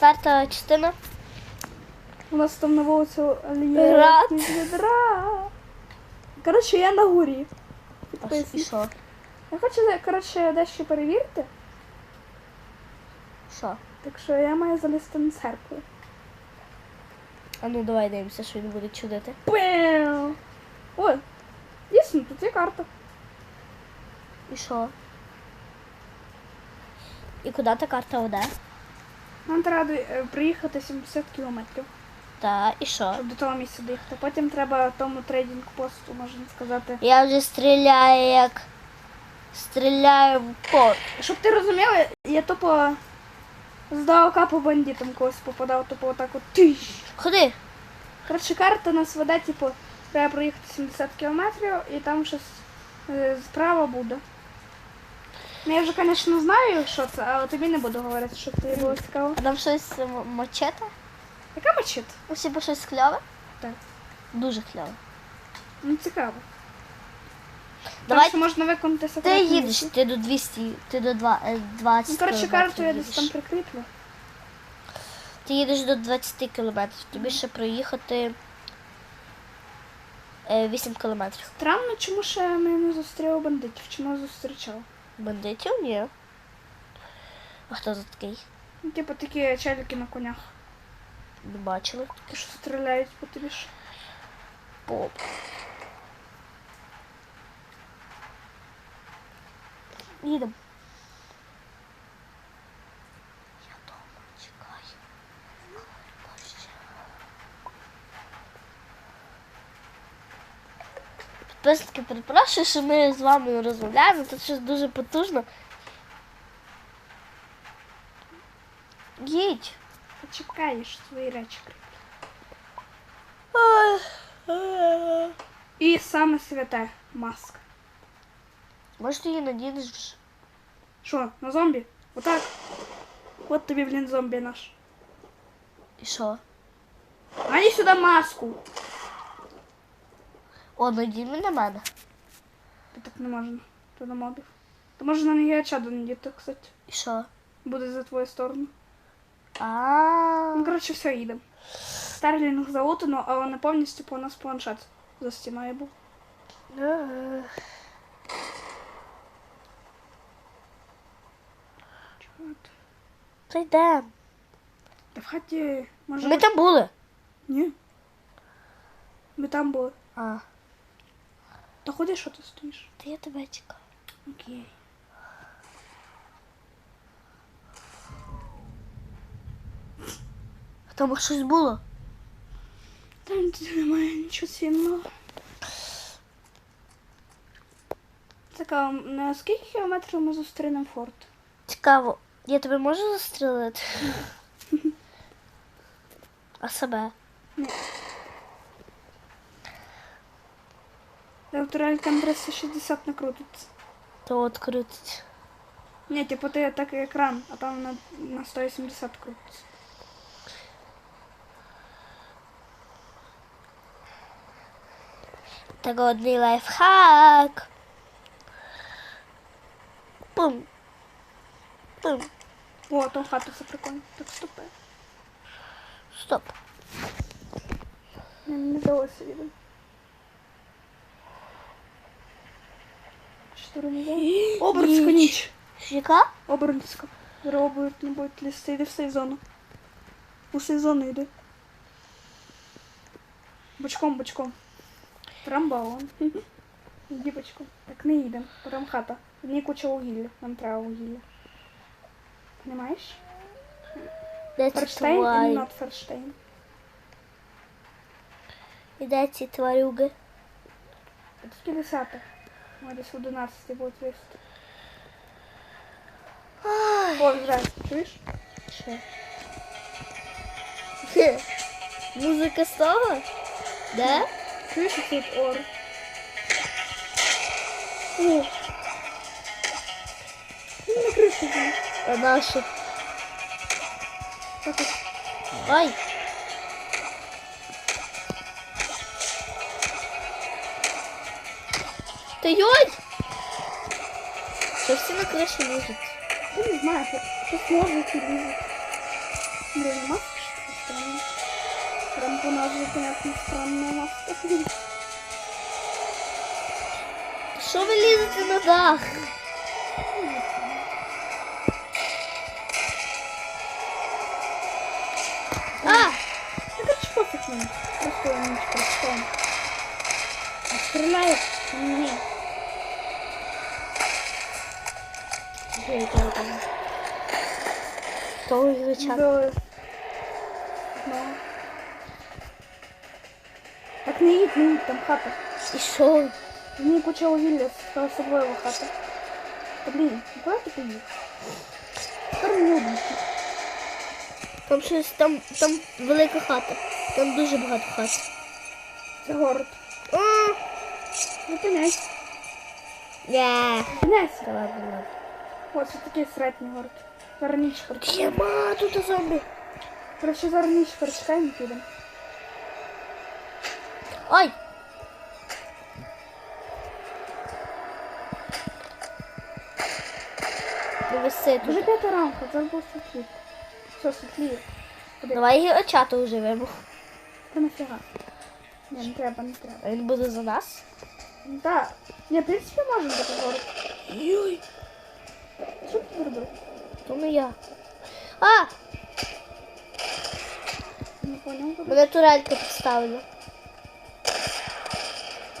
четверта частина. У нас там на вулиці Град. Коротше, я на горі. І що? Я хочу, коротше, дещо перевірити. Що? Так що я маю залізти на церкву. А ну давай дивимося, що він буде чудити. Пеу! Ой, дійсно, тут є карта. І що? І куди та карта веде? Нам треба е, приїхати 70 кілометрів, Та, і що? щоб до того місця доїхати. Потім треба тому трейдинг посту, можна сказати. Я вже стріляю як. Стріляю в кот. Щоб ти розуміла, я тупо здалека по бандитам когось попадав, тупо отак от тиш. Ходи. Коротше, карта нас веде, типу, треба проїхати 70 кілометрів і там щось е, справа буде. Ну, я вже, звісно, знаю, що це, але тобі не буду говорити, щоб тобі було цікаво. А там щось мочете? Яка мочит? У себе щось кльове? Так. Дуже кльове. Ну, цікаво. Давай ще можна виконати ти їдеш, ти до 200, ти до два- е, 20 Ну, коротше, кілометрів карту я десь їдеш. там прикріплю. Ти їдеш до 20 кілометрів, тобі ще проїхати е, 8 кілометрів. Странно, чому ще ми не зустріли бандитів, чи ми зустрічали. Бандитів? Ні. А хто за такий? Типу такі челіки на конях, Не бачили. Такі що стріляють по тобі ж. Поп. Їдемо. Підписники, перепрошую, що ми з вами розмовляємо, тут щось дуже потужно. Їдь. Почекаєш свої речі. Ой. Ой. І саме святе маска. Може, ти її надінеш вже? Що, на зомбі? Отак. От тобі, блін, зомбі наш. І що? Ані сюди маску. О, надінь на мене. Та так не можна. То на мобів. То може на неї чаду надіти, кстати. І що? Буде за твою сторону. А. Ну, коротше, все, їдемо. Старлінг залутано, але не повністю по нас планшет за стіною був. Чого ти? Та йдемо. Та в хаті може. Ми там були. Ні. Ми там були. А, Та ходи, що ти стоїш? та я тебе чекаю. Окей. А там щось було? Там немає нічого цінного. Цікаво, на скільки кілометрів ми зустрінемо форт? Цікаво. Я тебе можу застрелити? А себе? Електроель там 360 накрутиться. То от крутить. Ні, типу ти так екран, а там на, на 180 крутиться. Так одний лайфхак. Пум. Пум. О, там хата все прикольно. Так стопи. Стоп. Не, не вдалося відео. штурмовий. Оборотську ніч. Яка? Оборотська. Робот не буде лізти, йди в сезону. У сезон йди. Бочком, бочком. Трамбалон. Йди бочком. Так не їдемо. Потім хата. В ній куча вугілля. Нам треба вугілля. Не маєш? Ферштейн і над Ферштейн. І де ці тварюги? Це 50-х. Ой, десь 12 будет весить. Ой, здрасте, чуєш? Що? Хе. Музика стала? Да? Чуєш, тут ор? О! Ну, на крышу. А наша? Ай! Та йой! Що всі на криші лежать? Я не знаю, щось можуть і лізуть. Блин, маска что-то странная. Прям по назве понятно странная маска. Що ви лізете на дах? А! Ну, короче, пофиг мне. Просто он не прочитаем. Стреляет? Нет. Там? Того звичайно. Да. Ну. Так не їдь, не їдь, там хата. І що? Мені почало вілля з особливо хата. Та блін, куди ти поїхав? Тепер не одна. Там щось, там, там велика хата. Там дуже багато хат. Це город. А! Зупиняйся. Ні. Зупиняйся. Та ладно, Ось це такий середній город. Зараз ніч. Єма, тут зомбі. Короче, зараз ніч перечекаємо і підемо. Ай! Не виси Вже тут. п'ята ранку, зараз було світлі. Все, світліє. Куди? Давай її очато уживемо. Та нафіга. Ні, не треба, не треба. Він буде за нас. Так. Ні, в принципі, можемо бути город. Йой. Що ти зробив? То не я. А! Не поняв. Мене турелька підставила.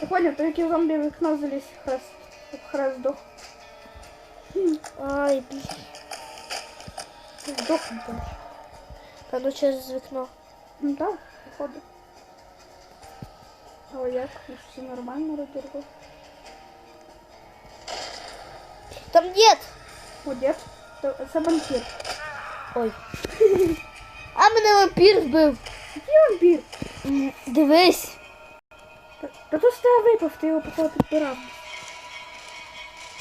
Я поняв, то який зомбі в вікно заліз хрест. Як хрест здох. Ай, блін. Здохнув теж. Певно через вікно. Ну так, походу. А як? Ну, все нормально розірвав. Там дід! Дід. Це- Це. Ой. А мене вампір вбив. Який вампір? Дивись. Та, та то з тебе випав, ти його поки підбирав.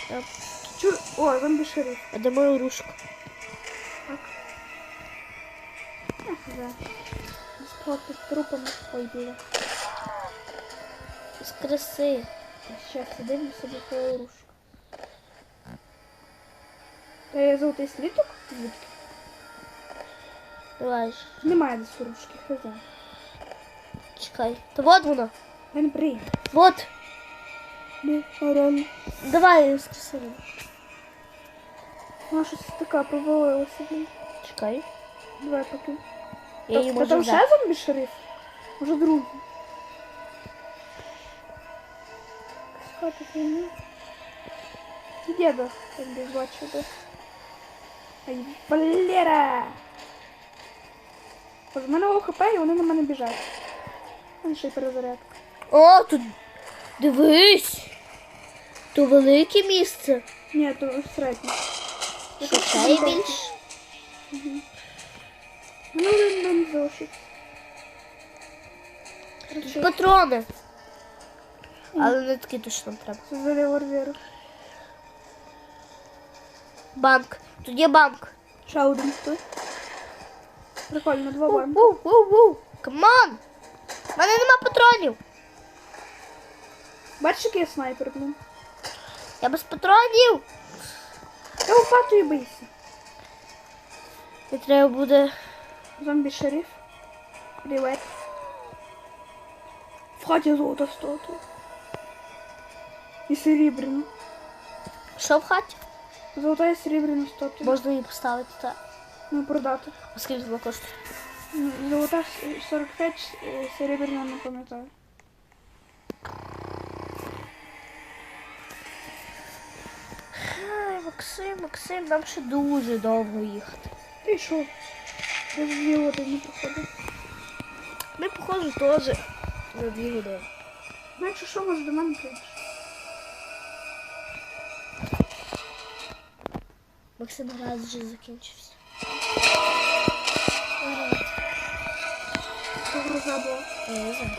Так. Чу... О, зомбі шериф. А де моя рушка? Так. Ах, да. Спати з трупами. Ой, біля. З краси. Щас, дивлю собі твою рушку. Та я золотий сліток? Звідки? Давай ж. Немає десь рушки, хай знає. Чекай. Та вот воно. Я не прийду. Вот. Не, реально. Давай з краси. Вона щось така провалилася. блін. Чекай. Давай поки. Я її Та можу там взяти. ще зомбі шериф? Може другий? Якась хата фігня. Діда, як десь бачу, де. Валера! Боже, в мене ОХП і вони на мене біжать. Вон ще й перезарядка. О, тут. Дивись. То велике місце. Ні, то середнє. Ще є більше? Ну, один нам залишить. Короче, Патрони. Але не такі точно треба. за револьвер. Банк. Тут є банк. Ще один тут. Прикольно, два варм. Ву-ву-ву. Камон! У мене нема патронів. Бачиш, який я снайпер, блін? Я без патронів. Я лопату і бийся. І треба буде. Зомбі шериф. Привет. В хаті золото стоту. І серебряно. Що в хаті? Золота і серебряна стоту. Можна її поставити так. Ну, продати. А скільки вона коштує? Ну, Золота 45, е, серебряна не пам'ятаю. Максим, Максим, нам ще дуже довго їхати. Ти що? Без дві години проходить. Ми, походу, теж за дві години. Ну, якщо що, може до мене прийдеш. Максим раз вже закінчився. Гроза була. Я не знаю.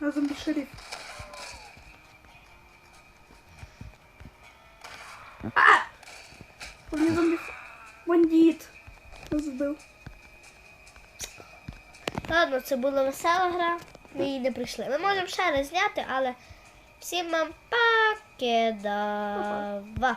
А зомбі шериф. Вони зомбі. Бандит. Нас. Ладно, це була весела гра. Ми її не прийшли. Ми можемо ще раз зняти, але всім вам пакедава.